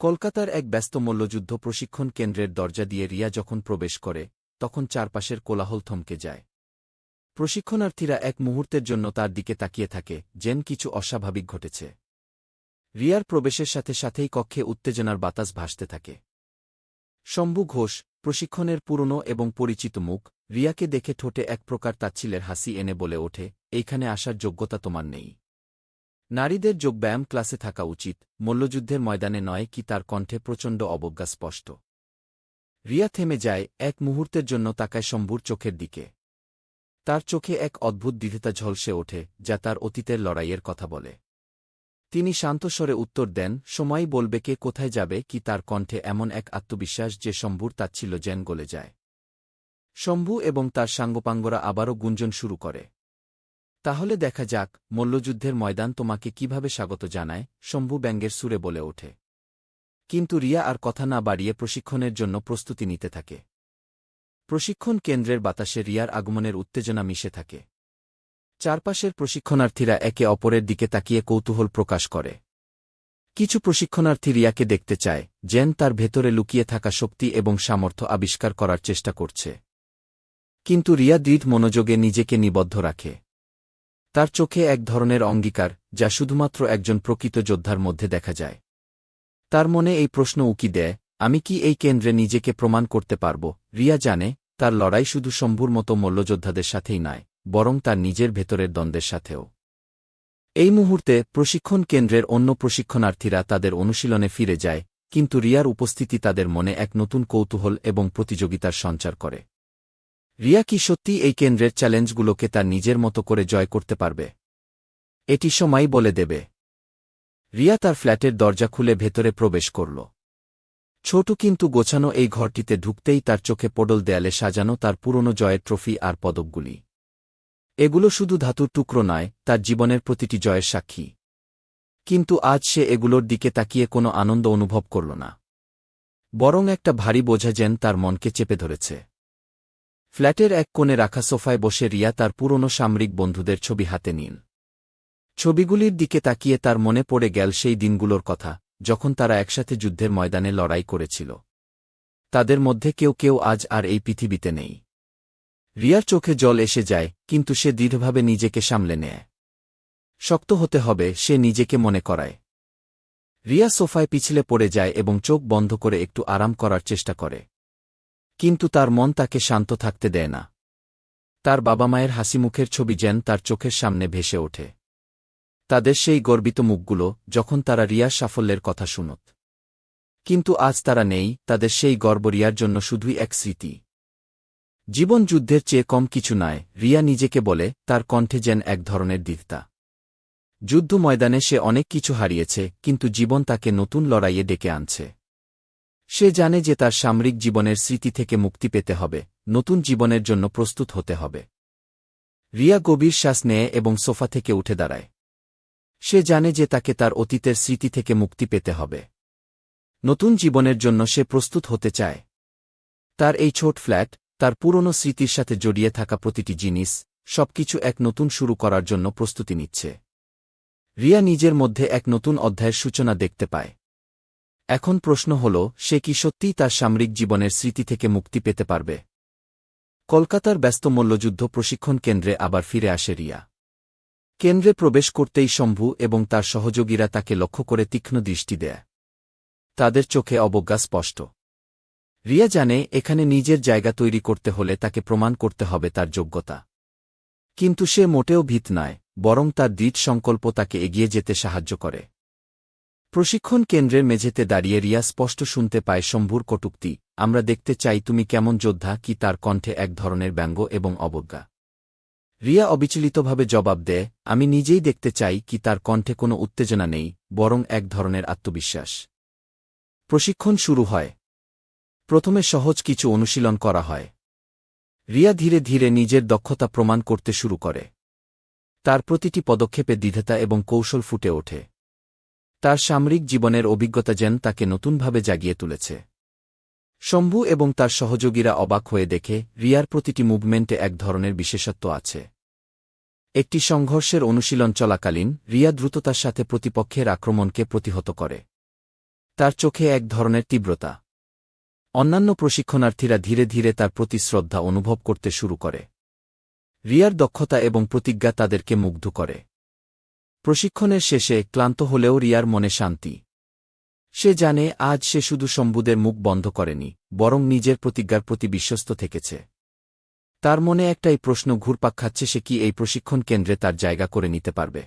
কলকাতার এক ব্যস্ত মল্লযুদ্ধ প্রশিক্ষণ কেন্দ্রের দরজা দিয়ে রিয়া যখন প্রবেশ করে, তখন চারপাশের কোলাহল থমকে যায়। প্রশিক্ষণার্থীরা এক মুহূর্তের জন্য তার দিকে তাকিয়ে থাকে, যেন কিছু অস্বাভাবিক ঘটেছে। রিয়ার প্রবেশের সাথে সাথেই কক্ষে উত্তেজনার বাতাস ভাসতে থাকে। শম্ভু ঘোষ, প্রশিক্ষণের পুরনো এবং পরিচিত মুখ, রিয়াকে দেখে ঠোঁটে এক প্রকার তাচ্ছিলের হাসি এনে বলে ওঠে, এইখানে আসার যোগ্যতা তোমার নেই। নারীদের যোগব্যায়াম ক্লাসে থাকা উচিত। মল্লযুদ্ধের ময়দানে নয় কি তার কণ্ঠে প্রচণ্ড অবজ্ঞা স্পষ্ট। রিয়া থেমে যায় এক মুহূর্তের জন্য তাকায় শম্ভুর চোখের দিকে। তার চোখে এক অদ্ভুত দ্বিধতা ঝলসে ওঠে, যা তার অতীতের লড়াইয়ের কথা বলে। তিনি শান্তস্বরে উত্তর দেন সময়ই বলবে কে কোথায় যাবে, কি তার কণ্ঠে এমন এক আত্মবিশ্বাস যে শম্ভুর তাচ্ছিল যেন গলে যায়। শম্ভু এবং তার সাঙ্গপাঙ্গরা আবারও গুঞ্জন শুরু করে। তাহলে দেখা যাক, মল্লযুদ্ধের ময়দান তোমাকে কীভাবে স্বাগত জানায়, শম্ভু ব্যঙ্গের সুরে বলে ওঠে। কিন্তু রিয়া আর কথা না বাড়িয়ে প্রশিক্ষণের জন্য প্রস্তুতি নিতে থাকে। প্রশিক্ষণ কেন্দ্রের বাতাসে রিয়ার আগমনের উত্তেজনা মিশে থাকে। চারপাশের প্রশিক্ষণার্থীরা একে অপরের দিকে তাকিয়ে কৌতূহল প্রকাশ করে। কিছু প্রশিক্ষণার্থী রিয়াকে দেখতে চায়, যেন তার ভেতরে লুকিয়ে থাকা শক্তি এবং সামর্থ্য আবিষ্কার করার চেষ্টা করছে। কিন্তু রিয়া দৃঢ় মনোযোগে নিজেকে নিবদ্ধ রাখে। তার চোখে এক ধরনের অঙ্গীকার, যা শুধুমাত্র একজন প্রকৃত যোদ্ধার মধ্যে দেখা যায়। তার মনে এই প্রশ্ন উকি দেয়, আমি কি এই কেন্দ্রে নিজেকে প্রমাণ করতে পারব? রিয়া জানে, তার লড়াই শুধু শম্ভুর মতো মল্লযোদ্ধাদের সাথেই নয়, বরং তার নিজের ভেতরের দ্বন্দ্বের সাথেও। এই মুহূর্তে প্রশিক্ষণ কেন্দ্রের অন্য প্রশিক্ষণার্থীরা তাদের অনুশীলনে ফিরে যায়, কিন্তু রিয়ার উপস্থিতি তাদের মনে এক নতুন কৌতূহল এবং প্রতিযোগিতার সঞ্চার করে। রিয়া কি সত্যি এই কেন্দ্রের চ্যালেঞ্জগুলোকে তার নিজের মতো করে জয় করতে পারবে? এটি সময় বলে দেবে। রিয়া তার ফ্ল্যাটের দরজা খুলে ভেতরে প্রবেশ করল। ছোট কিন্তু গোছানো এই ঘরটিতে ঢুকতেই তার চোখে পডল দেয়ালে সাজানো তার পুরনো জয়ের ট্রফি আর পদকগুলি। এগুলো শুধু ধাতুর টুকরো নয়, তার জীবনের প্রতিটি জয়ের সাক্ষী। কিন্তু আজ সে এগুলোর দিকে তাকিয়ে কোনো আনন্দ অনুভব করল না। বরং একটা ভারী বোঝা যেন তার মনকে চেপে ধরেছে। ফ্ল্যাটের এক কোণে রাখা সোফায় বসে রিয়া তার পুরনো সামরিক বন্ধুদের ছবি হাতে নিন। ছবিগুলির দিকে তাকিয়ে তার মনে পড়ে গেল সেই দিনগুলোর কথা, যখন তারা একসাথে যুদ্ধের ময়দানে লড়াই করেছিল। তাদের মধ্যে কেউ কেউ আজ আর এই পৃথিবীতে নেই। রিয়ার চোখে জল এসে যায়, কিন্তু সে দৃঢ়ভাবে নিজেকে সামলে নেয়। শক্ত হতে হবে, সে নিজেকে মনে করায়। রিয়া সোফায় পিছলে পড়ে যায় এবং চোখ বন্ধ করে একটু আরাম করার চেষ্টা করে। কিন্তু তার মন তাকে শান্ত থাকতে দেয় না। তার বাবা মায়ের হাসিমুখের ছবি যেন তার চোখের সামনে ভেসে ওঠে। তাদের সেই গর্বিত মুখগুলো যখন তারা রিয়ার সাফল্যের কথা শুনত। কিন্তু আজ তারা নেই, তাদের সেই গর্ব রিয়ার জন্য শুধুই এক স্মৃতি। জীবন যুদ্ধের চেয়ে কম কিছু নয় রিয়া নিজেকে বলে, তার কণ্ঠে যেন এক ধরনের দীর্তা যুদ্ধ ময়দানে সে অনেক কিছু হারিয়েছে, কিন্তু জীবন তাকে নতুন লড়াইয়ে ডেকে আনছে। সে জানে যে তার সামরিক জীবনের স্মৃতি থেকে মুক্তি পেতে হবে, নতুন জীবনের জন্য প্রস্তুত হতে হবে। রিয়া গভীর শ্বাস নেয় এবং সোফা থেকে উঠে দাঁড়ায়। সে জানে যে তাকে তার অতীতের স্মৃতি থেকে মুক্তি পেতে হবে। নতুন জীবনের জন্য সে প্রস্তুত হতে চায়। তার এই ছোট ফ্ল্যাট, তার পুরনো স্মৃতির সাথে জড়িয়ে থাকা প্রতিটি জিনিস, সবকিছু এক নতুন শুরু করার জন্য প্রস্তুতি নিচ্ছে। রিয়া নিজের মধ্যে এক নতুন অধ্যায়ের সূচনা দেখতে পায়। এখন প্রশ্ন হল, সে কি সত্যিই তার সামরিক জীবনের স্মৃতি থেকে মুক্তি পেতে পারবে? কলকাতার ব্যস্ত মল্লযুদ্ধ প্রশিক্ষণ কেন্দ্রে আবার ফিরে আসে রিয়া। কেন্দ্রে প্রবেশ করতেই শম্ভু এবং তার সহযোগীরা তাকে লক্ষ্য করে তীক্ষ্ণ দৃষ্টি দেয়। তাদের চোখে অবজ্ঞা স্পষ্ট। রিয়া জানে, এখানে নিজের জায়গা তৈরি করতে হলে তাকে প্রমাণ করতে হবে তার যোগ্যতা। কিন্তু সে মোটেও ভীত নয়, বরং তার দৃঢ় সংকল্প তাকে এগিয়ে যেতে সাহায্য করে। প্রশিক্ষণ কেন্দ্রের মেঝেতে দাঁড়িয়ে রিয়া স্পষ্ট শুনতে পায় শম্ভুর কটুক্তি, আমরা দেখতে চাই তুমি কেমন যোদ্ধা, কি তার কণ্ঠে এক ধরনের ব্যঙ্গ এবং অবজ্ঞা? রিয়া অবিচলিতভাবে জবাব দেয়, আমি নিজেই দেখতে চাই কি তার কণ্ঠে কোনো উত্তেজনা নেই, বরং এক ধরনের আত্মবিশ্বাস। প্রশিক্ষণ শুরু হয়। প্রথমে সহজ কিছু অনুশীলন করা হয়। রিয়া ধীরে ধীরে নিজের দক্ষতা প্রমাণ করতে শুরু করে। তার প্রতিটি পদক্ষেপে দ্বিধতা এবং কৌশল ফুটে ওঠে। তার সামরিক জীবনের অভিজ্ঞতা যেন তাকে নতুনভাবে জাগিয়ে তুলেছে। শম্ভু এবং তার সহযোগীরা অবাক হয়ে দেখে, রিয়ার প্রতিটি মুভমেন্টে এক ধরনের বিশেষত্ব আছে। একটি সংঘর্ষের অনুশীলন চলাকালীন, রিয়া দ্রুততার সাথে প্রতিপক্ষের আক্রমণকে প্রতিহত করে। তার চোখে এক ধরনের তীব্রতা। অন্যান্য প্রশিক্ষণার্থীরা ধীরে ধীরে তার প্রতি শ্রদ্ধা অনুভব করতে শুরু করে। রিয়ার দক্ষতা এবং প্রতিজ্ঞা তাদেরকে মুগ্ধ করে। প্রশিক্ষণের শেষে ক্লান্ত হলেও রিয়ার মনে শান্তি। সে জানে আজ সে শুধু শম্ভুদের মুখ বন্ধ করেনি, বরং নিজের প্রতিজ্ঞার প্রতি বিশ্বস্ত থেকেছে। তার মনে একটাই প্রশ্ন ঘুরপাক খাচ্ছে, সে কি এই প্রশিক্ষণ কেন্দ্রে তার জায়গা করে নিতে পারবে?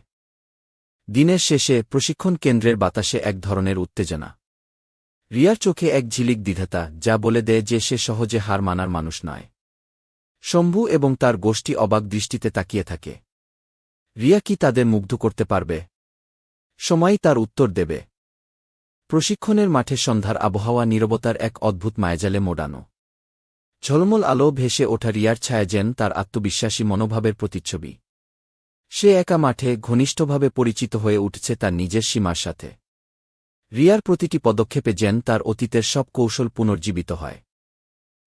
দিনের শেষে প্রশিক্ষণ কেন্দ্রের বাতাসে এক ধরনের উত্তেজনা। রিয়ার চোখে এক ঝিলিক দ্বিধাতা, যা বলে দেয় যে সে সহজে হার মানার মানুষ নয়। শম্ভু এবং তার গোষ্ঠী অবাক দৃষ্টিতে তাকিয়ে থাকে। রিয়া কি তাদের মুগ্ধ করতে পারবে? সময়ই তার উত্তর দেবে। প্রশিক্ষণের মাঠে সন্ধ্যার আবহাওয়া নীরবতার এক অদ্ভুত মায়াজালে মোড়ানো। ঝলমল আলো ভেসে ওঠা রিয়ার ছায়া যেন তার আত্মবিশ্বাসী মনোভাবের প্রতিচ্ছবি। সে একা মাঠে ঘনিষ্ঠভাবে পরিচিত হয়ে উঠছে তার নিজের সীমার সাথে। রিয়ার প্রতিটি পদক্ষেপে যেন তার অতীতের সব কৌশল পুনর্জীবিত হয়।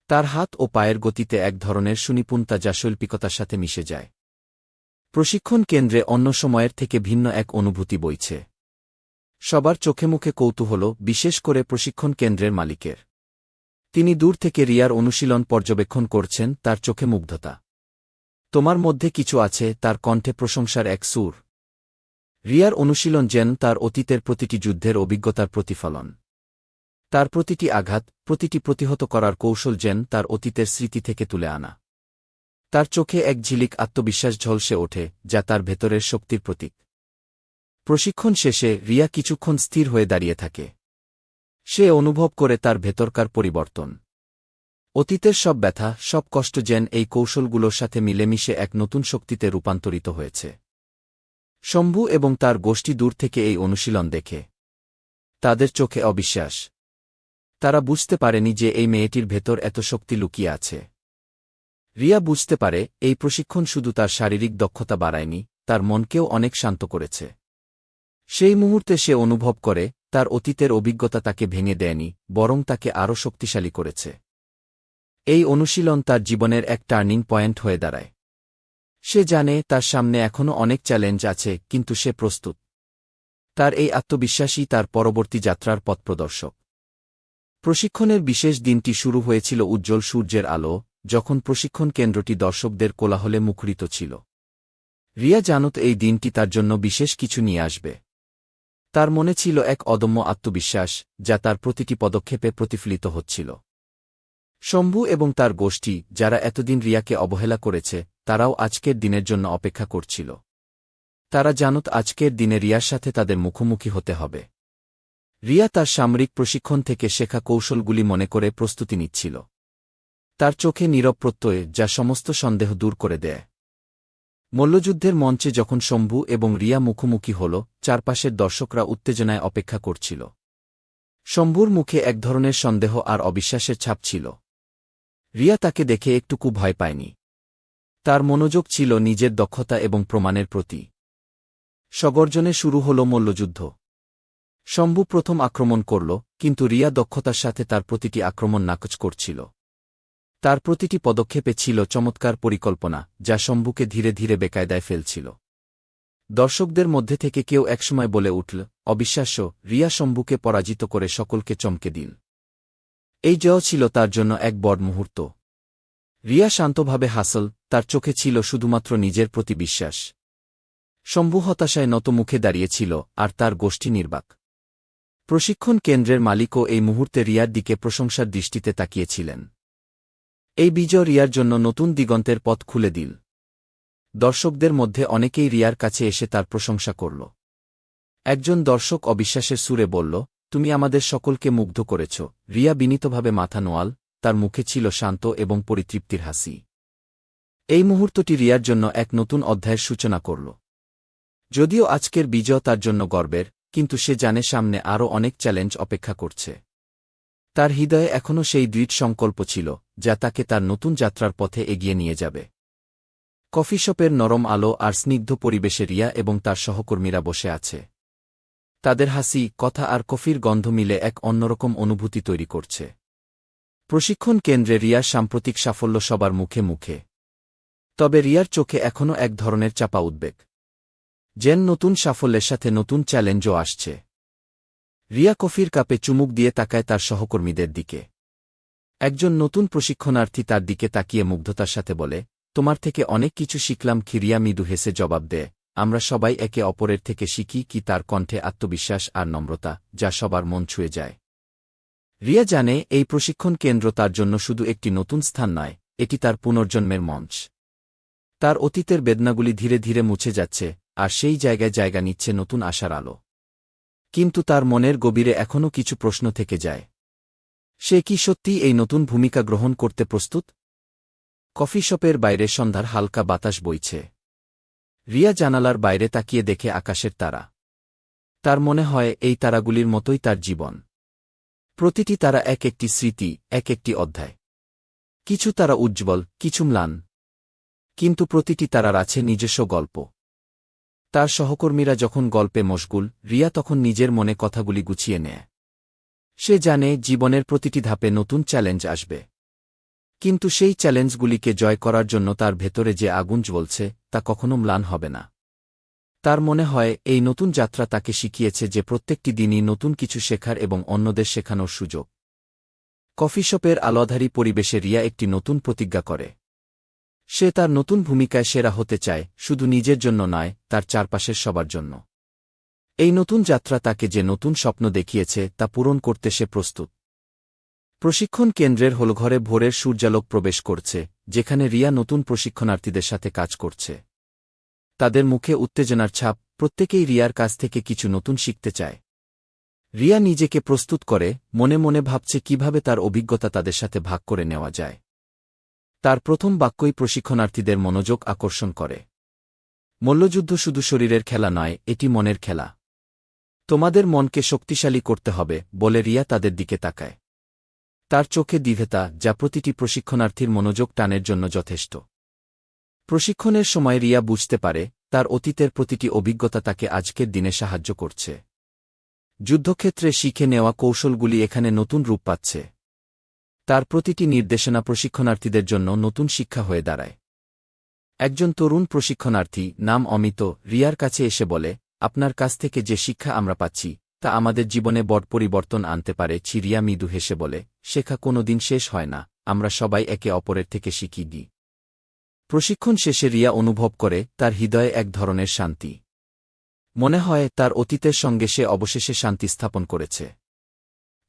তার হাত ও পায়ের গতিতে এক ধরনের সুনিপুণতা যা শৈল্পিকতার সাথে মিশে যায়। প্রশিক্ষণ কেন্দ্রে অন্য সময়ের থেকে ভিন্ন এক অনুভূতি বইছে। সবার চোখে মুখে কৌতূহল, বিশেষ করে প্রশিক্ষণ কেন্দ্রের মালিকের। তিনি দূর থেকে রিয়ার অনুশীলন পর্যবেক্ষণ করছেন, তার চোখে মুগ্ধতা। তোমার মধ্যে কিছু আছে, তার কণ্ঠে প্রশংসার এক সুর। রিয়ার অনুশীলন যেন তার অতীতের প্রতিটি যুদ্ধের অভিজ্ঞতার প্রতিফলন। তার প্রতিটি আঘাত, প্রতিটি প্রতিহত করার কৌশল যেন তার অতীতের স্মৃতি থেকে তুলে আনা। তার চোখে এক ঝিলিক আত্মবিশ্বাস ঝলসে ওঠে, যা তার ভেতরের শক্তির প্রতীক। প্রশিক্ষণ শেষে রিয়া কিছুক্ষণ স্থির হয়ে দাঁড়িয়ে থাকে। সে অনুভব করে তার ভেতরকার পরিবর্তন। অতীতের সব ব্যথা, সব কষ্ট যেন এই কৌশলগুলোর সাথে মিলেমিশে এক নতুন শক্তিতে রূপান্তরিত হয়েছে। শম্ভু এবং তার গোষ্ঠী দূর থেকে এই অনুশীলন দেখে। তাদের চোখে অবিশ্বাস। তারা বুঝতে পারেনি যে এই মেয়েটির ভেতর এত শক্তি লুকিয়ে আছে। রিয়া বুঝতে পারে, এই প্রশিক্ষণ শুধু তার শারীরিক দক্ষতা বাড়ায়নি, তার মনকেও অনেক শান্ত করেছে। সেই মুহূর্তে সে অনুভব করে, তার অতীতের অভিজ্ঞতা তাকে ভেঙে দেয়নি, বরং তাকে আরও শক্তিশালী করেছে। এই অনুশীলন তার জীবনের এক টার্নিং পয়েন্ট হয়ে দাঁড়ায়। সে জানে, তার সামনে এখনও অনেক চ্যালেঞ্জ আছে, কিন্তু সে প্রস্তুত। তার এই আত্মবিশ্বাসই তার পরবর্তী যাত্রার পথপ্রদর্শক প্রশিক্ষণের বিশেষ দিনটি শুরু হয়েছিল উজ্জ্বল সূর্যের আলো যখন প্রশিক্ষণ কেন্দ্রটি দর্শকদের কোলাহলে মুখরিত ছিল। রিয়া জানত এই দিনটি তার জন্য বিশেষ কিছু নিয়ে আসবে। তার মনে ছিল এক অদম্য আত্মবিশ্বাস, যা তার প্রতিটি পদক্ষেপে প্রতিফলিত হচ্ছিল। শম্ভু এবং তার গোষ্ঠী, যারা এতদিন রিয়াকে অবহেলা করেছে, তারাও আজকের দিনের জন্য অপেক্ষা করছিল। তারা জানত আজকের দিনে রিয়ার সাথে তাদের মুখোমুখি হতে হবে। রিয়া তার সামরিক প্রশিক্ষণ থেকে শেখা কৌশলগুলি মনে করে প্রস্তুতি নিচ্ছিল। তার চোখে নীরব প্রত্যয়ে যা সমস্ত সন্দেহ দূর করে দেয়। মল্লযুদ্ধের মঞ্চে যখন শম্ভু এবং রিয়া মুখোমুখি হল, চারপাশের দর্শকরা উত্তেজনায় অপেক্ষা করছিল। শম্ভুর মুখে এক ধরনের সন্দেহ আর অবিশ্বাসের ছাপ ছিল। রিয়া তাকে দেখে একটুকু ভয় পায়নি। তার মনোযোগ ছিল নিজের দক্ষতা এবং প্রমাণের প্রতি। সগর্জনে শুরু হল মল্লযুদ্ধ। শম্ভু প্রথম আক্রমণ করল, কিন্তু রিয়া দক্ষতার সাথে তার প্রতিটি আক্রমণ নাকচ করছিল। তার প্রতিটি পদক্ষেপে ছিল চমৎকার পরিকল্পনা, যা শম্ভুকে ধীরে ধীরে বেকায়দায় ফেলছিল। দর্শকদের মধ্যে থেকে কেউ একসময় বলে উঠল, অবিশ্বাস্য, রিয়া শম্ভুকে পরাজিত করে সকলকে চমকে দিন। এই জয় ছিল তার জন্য এক বড় মুহূর্ত। রিয়া শান্তভাবে হাসল, তার চোখে ছিল শুধুমাত্র নিজের প্রতি বিশ্বাস। শম্ভু হতাশায় নত মুখে দাঁড়িয়েছিল আর তার গোষ্ঠী নির্বাক। প্রশিক্ষণ কেন্দ্রের মালিকও এই মুহূর্তে রিয়ার দিকে প্রশংসার দৃষ্টিতে তাকিয়েছিলেন। এই বিজয় রিয়ার জন্য নতুন দিগন্তের পথ খুলে দিল। দর্শকদের মধ্যে অনেকেই রিয়ার কাছে এসে তার প্রশংসা করল। একজন দর্শক অবিশ্বাসের সুরে বলল, তুমি আমাদের সকলকে মুগ্ধ করেছ রিয়া বিনীতভাবে মাথা নোয়াল, তার মুখে ছিল শান্ত এবং পরিতৃপ্তির হাসি। এই মুহূর্তটি রিয়ার জন্য এক নতুন অধ্যায়ের সূচনা করল। যদিও আজকের বিজয় তার জন্য গর্বের, কিন্তু সে জানে সামনে আরও অনেক চ্যালেঞ্জ অপেক্ষা করছে। তার হৃদয়ে এখনও সেই দৃঢ় সংকল্প ছিল, যা তাকে তার নতুন যাত্রার পথে এগিয়ে নিয়ে যাবে। কফি শপের নরম আলো আর স্নিগ্ধ পরিবেশে রিয়া এবং তার সহকর্মীরা বসে আছে। তাদের হাসি, কথা আর কফির গন্ধ মিলে এক অন্যরকম অনুভূতি তৈরি করছে। প্রশিক্ষণ কেন্দ্রে রিয়ার সাম্প্রতিক সাফল্য সবার মুখে মুখে। তবে রিয়ার চোখে এখনও এক ধরনের চাপা উদ্বেগ। যেন নতুন সাফল্যের সাথে নতুন চ্যালেঞ্জও আসছে। রিয়া কফির কাপে চুমুক দিয়ে তাকায় তার সহকর্মীদের দিকে। একজন নতুন প্রশিক্ষণার্থী তার দিকে তাকিয়ে মুগ্ধতার সাথে বলে, তোমার থেকে অনেক কিছু শিখলাম কি রিয়া মৃদু হেসে জবাব দেয় আমরা সবাই একে অপরের থেকে শিখি কি তার কণ্ঠে আত্মবিশ্বাস আর নম্রতা, যা সবার মন ছুঁয়ে যায়। রিয়া জানে এই প্রশিক্ষণ কেন্দ্র তার জন্য শুধু একটি নতুন স্থান নয়, এটি তার পুনর্জন্মের মঞ্চ। তার অতীতের বেদনাগুলি ধীরে ধীরে মুছে যাচ্ছে, আর সেই জায়গায় জায়গা নিচ্ছে নতুন আশার আলো। কিন্তু তার মনের গভীরে এখনও কিছু প্রশ্ন থেকে যায়। সে কি সত্যি এই নতুন ভূমিকা গ্রহণ করতে প্রস্তুত? কফি শপের বাইরে সন্ধ্যার হালকা বাতাস বইছে। রিয়া জানালার বাইরে তাকিয়ে দেখে আকাশের তারা। তার মনে হয় এই তারাগুলির মতোই তার জীবন। প্রতিটি তারা এক একটি স্মৃতি, এক একটি অধ্যায়। কিছু তারা উজ্জ্বল, কিছু ম্লান। কিন্তু প্রতিটি তারার আছে নিজস্ব গল্প। তার সহকর্মীরা যখন গল্পে মশগুল, রিয়া তখন নিজের মনে কথাগুলি গুছিয়ে নেয়। সে জানে জীবনের প্রতিটি ধাপে নতুন চ্যালেঞ্জ আসবে। কিন্তু সেই চ্যালেঞ্জগুলিকে জয় করার জন্য তার ভেতরে যে আগুন জ্বলছে, তা কখনো ম্লান হবে না। তার মনে হয়, এই নতুন যাত্রা তাকে শিখিয়েছে যে প্রত্যেকটি দিনই নতুন কিছু শেখার এবং অন্যদের শেখানোর সুযোগ। কফি শপের আলোধারী পরিবেশে রিয়া একটি নতুন প্রতিজ্ঞা করে। সে তার নতুন ভূমিকায় সেরা হতে চায়, শুধু নিজের জন্য নয়, তার চারপাশের সবার জন্য। এই নতুন যাত্রা তাকে যে নতুন স্বপ্ন দেখিয়েছে, তা পূরণ করতে সে প্রস্তুত। প্রশিক্ষণ কেন্দ্রের হলঘরে ভোরের সূর্যালোক প্রবেশ করছে, যেখানে রিয়া নতুন প্রশিক্ষণার্থীদের সাথে কাজ করছে। তাদের মুখে উত্তেজনার ছাপ, প্রত্যেকেই রিয়ার কাছ থেকে কিছু নতুন শিখতে চায়। রিয়া নিজেকে প্রস্তুত করে, মনে মনে ভাবছে কীভাবে তার অভিজ্ঞতা তাদের সাথে ভাগ করে নেওয়া যায়। তার প্রথম বাক্যই প্রশিক্ষণার্থীদের মনোযোগ আকর্ষণ করে। মল্লযুদ্ধ শুধু শরীরের খেলা নয়, এটি মনের খেলা। তোমাদের মনকে শক্তিশালী করতে হবে, বলে রিয়া তাদের দিকে তাকায়। তার চোখে দ্বিধেতা, যা প্রতিটি প্রশিক্ষণার্থীর মনোযোগ টানের জন্য যথেষ্ট। প্রশিক্ষণের সময় রিয়া বুঝতে পারে, তার অতীতের প্রতিটি অভিজ্ঞতা তাকে আজকের দিনে সাহায্য করছে। যুদ্ধক্ষেত্রে শিখে নেওয়া কৌশলগুলি এখানে নতুন রূপ পাচ্ছে। তার প্রতিটি নির্দেশনা প্রশিক্ষণার্থীদের জন্য নতুন শিক্ষা হয়ে দাঁড়ায়। একজন তরুণ প্রশিক্ষণার্থী নাম অমিত রিয়ার কাছে এসে বলে, আপনার কাছ থেকে যে শিক্ষা আমরা পাচ্ছি, তা আমাদের জীবনে বড় পরিবর্তন আনতে পারে চিরিয়া মৃদু হেসে বলে, শেখা কোনোদিন শেষ হয় না, আমরা সবাই একে অপরের থেকে শিখি দিই প্রশিক্ষণ শেষে রিয়া অনুভব করে তার হৃদয়ে এক ধরনের শান্তি। মনে হয় তার অতীতের সঙ্গে সে অবশেষে শান্তি স্থাপন করেছে।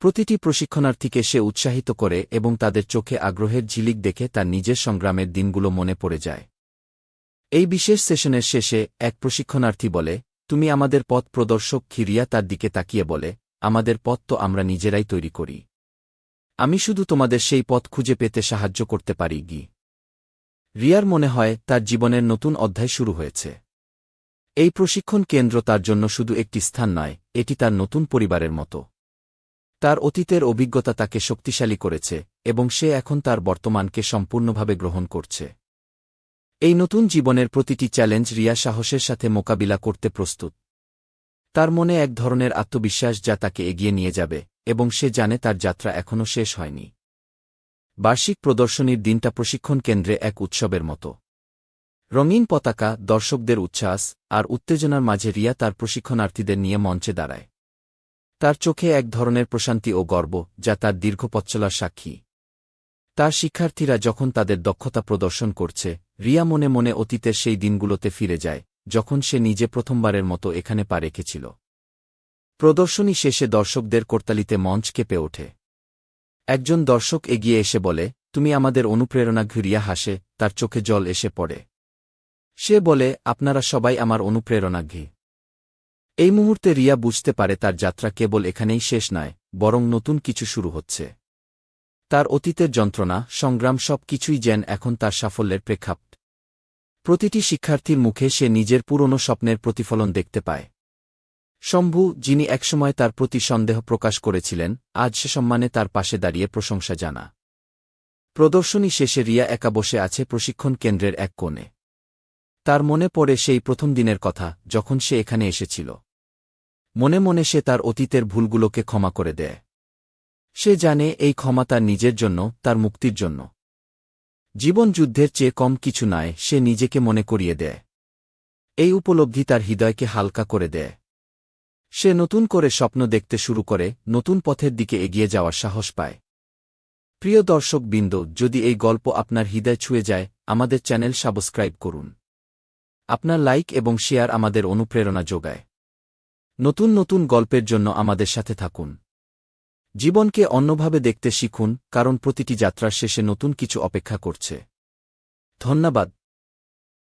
প্রতিটি প্রশিক্ষণার্থীকে সে উৎসাহিত করে এবং তাদের চোখে আগ্রহের ঝিলিক দেখে তার নিজের সংগ্রামের দিনগুলো মনে পড়ে যায়। এই বিশেষ সেশনের শেষে এক প্রশিক্ষণার্থী বলে, তুমি আমাদের পথ প্রদর্শক খিরিয়া তার দিকে তাকিয়ে বলে, আমাদের পথ তো আমরা নিজেরাই তৈরি করি। আমি শুধু তোমাদের সেই পথ খুঁজে পেতে সাহায্য করতে পারি, গি। রিয়ার মনে হয় তার জীবনের নতুন অধ্যায় শুরু হয়েছে। এই প্রশিক্ষণ কেন্দ্র তার জন্য শুধু একটি স্থান নয়, এটি তার নতুন পরিবারের মতো। তার অতীতের অভিজ্ঞতা তাকে শক্তিশালী করেছে, এবং সে এখন তার বর্তমানকে সম্পূর্ণভাবে গ্রহণ করছে। এই নতুন জীবনের প্রতিটি চ্যালেঞ্জ রিয়া সাহসের সাথে মোকাবিলা করতে প্রস্তুত। তার মনে এক ধরনের আত্মবিশ্বাস যা তাকে এগিয়ে নিয়ে যাবে, এবং সে জানে তার যাত্রা এখনও শেষ হয়নি। বার্ষিক প্রদর্শনীর দিনটা প্রশিক্ষণ কেন্দ্রে এক উৎসবের মতো। রঙিন পতাকা, দর্শকদের উচ্ছ্বাস, আর উত্তেজনার মাঝে রিয়া তার প্রশিক্ষণার্থীদের নিয়ে মঞ্চে দাঁড়ায়। তার চোখে এক ধরনের প্রশান্তি ও গর্ব, যা তার দীর্ঘ সাক্ষী। তার শিক্ষার্থীরা যখন তাদের দক্ষতা প্রদর্শন করছে, রিয়া মনে মনে অতীতের সেই দিনগুলোতে ফিরে যায়, যখন সে নিজে প্রথমবারের মতো এখানে পা রেখেছিল। প্রদর্শনী শেষে দর্শকদের করতালিতে মঞ্চ কেঁপে ওঠে। একজন দর্শক এগিয়ে এসে বলে, তুমি আমাদের অনুপ্রেরণা ঘুরিয়া হাসে, তার চোখে জল এসে পড়ে। সে বলে, আপনারা সবাই আমার অনুপ্রেরণা ঘি এই মুহূর্তে রিয়া বুঝতে পারে তার যাত্রা কেবল এখানেই শেষ নয়, বরং নতুন কিছু শুরু হচ্ছে। তার অতীতের যন্ত্রণা, সংগ্রাম সব কিছুই যেন এখন তার সাফল্যের প্রেক্ষাপ প্রতিটি শিক্ষার্থীর মুখে সে নিজের পুরনো স্বপ্নের প্রতিফলন দেখতে পায়। শম্ভু, যিনি একসময় তার প্রতি সন্দেহ প্রকাশ করেছিলেন, আজ সে সম্মানে তার পাশে দাঁড়িয়ে প্রশংসা জানা। প্রদর্শনী শেষে রিয়া একা বসে আছে প্রশিক্ষণ কেন্দ্রের এক কোণে। তার মনে পড়ে সেই প্রথম দিনের কথা, যখন সে এখানে এসেছিল। মনে মনে সে তার অতীতের ভুলগুলোকে ক্ষমা করে দেয়। সে জানে এই ক্ষমা তার নিজের জন্য, তার মুক্তির জন্য। জীবন যুদ্ধের চেয়ে কম কিছু নয়, সে নিজেকে মনে করিয়ে দেয়। এই উপলব্ধি তার হৃদয়কে হালকা করে দেয়। সে নতুন করে স্বপ্ন দেখতে শুরু করে, নতুন পথের দিকে এগিয়ে যাওয়ার সাহস পায়। প্রিয় দর্শক বৃন্দ, যদি এই গল্প আপনার হৃদয় ছুঁয়ে যায়, আমাদের চ্যানেল সাবস্ক্রাইব করুন। আপনার লাইক এবং শেয়ার আমাদের অনুপ্রেরণা যোগায়। নতুন নতুন গল্পের জন্য আমাদের সাথে থাকুন। জীবনকে অন্যভাবে দেখতে শিখুন, কারণ প্রতিটি যাত্রার শেষে নতুন কিছু অপেক্ষা করছে। ধন্যবাদ।